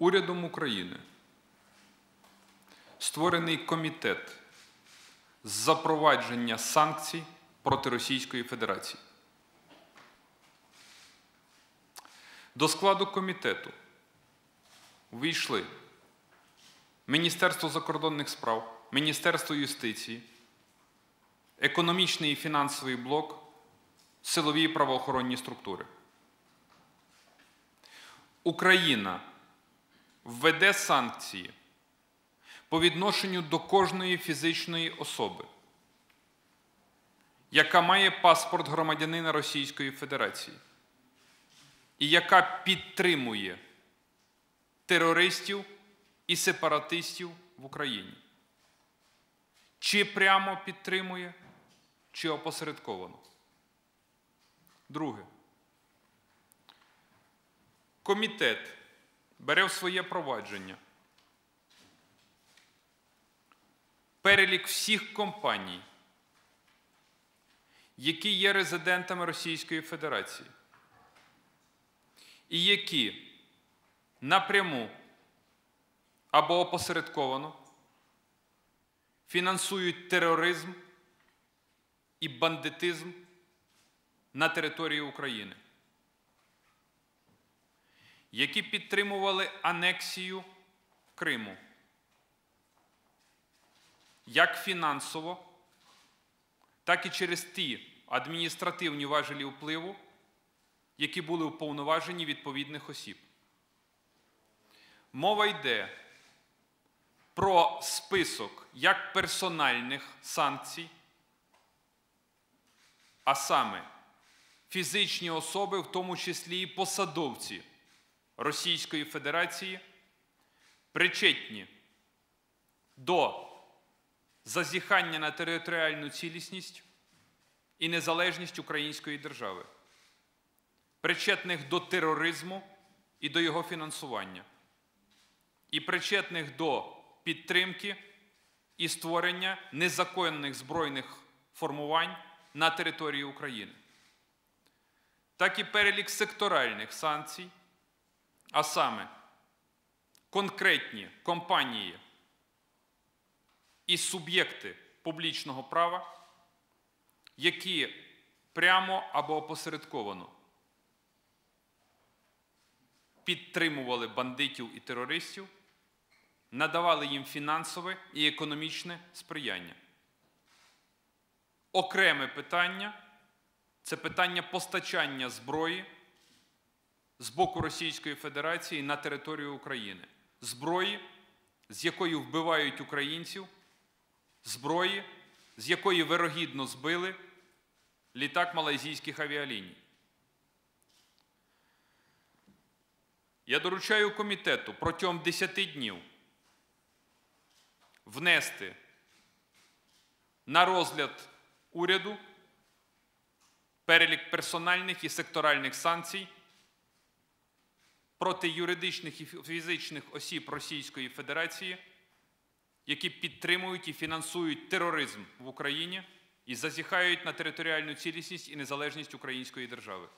Урядом України створений комітет з запровадження санкцій проти Російської Федерації. До складу комітету війшли Міністерство закордонних справ, Міністерство юстиції, економічний і фінансовий блок, силові і правоохоронні структури. Україна введе санкції по відношенню до кожної фізичної особи, яка має паспорт громадянина Російської Федерації і яка підтримує терористів і сепаратистів в Україні. Чи прямо підтримує, чи опосередковано. Друге. Комітет бере в своє провадження. Перелік всіх компаній, які є резидентами Російської Федерації, і які напряму або опосередковано фінансують тероризм і бандитизм на території України, які підтримували анексію Криму як фінансово, так і через ті адміністративні важелі впливу, які були уповноважені відповідних осіб. Мова йде про список як персональних санкцій, а саме фізичні особи, в тому числі і посадовці Російської Федерації, причетні до зазіхання на територіальну цілісність і незалежність української держави, причетних до тероризму і до його фінансування, і причетних до підтримки і створення незаконних збройних формувань на території України, так і перелік секторальних санкцій, а саме конкретні компанії і суб'єкти публічного права, які прямо або опосередковано підтримували бандитів і терористів, надавали їм фінансове і економічне сприяння. Окреме питання це питання постачання зброї з боку Російської Федерації на територію України, зброї, з якою вбивають українців, зброї, з якої вирогідно збили літак малайзійських авіаліній. Я доручаю комітету протягом 10 днів внести на розгляд уряду перелік персональних і секторальних санкцій проти юридичних і фізичних осіб Російської Федерації, які підтримують і фінансують тероризм в Україні і зазіхають на територіальну цілісність і незалежність української держави.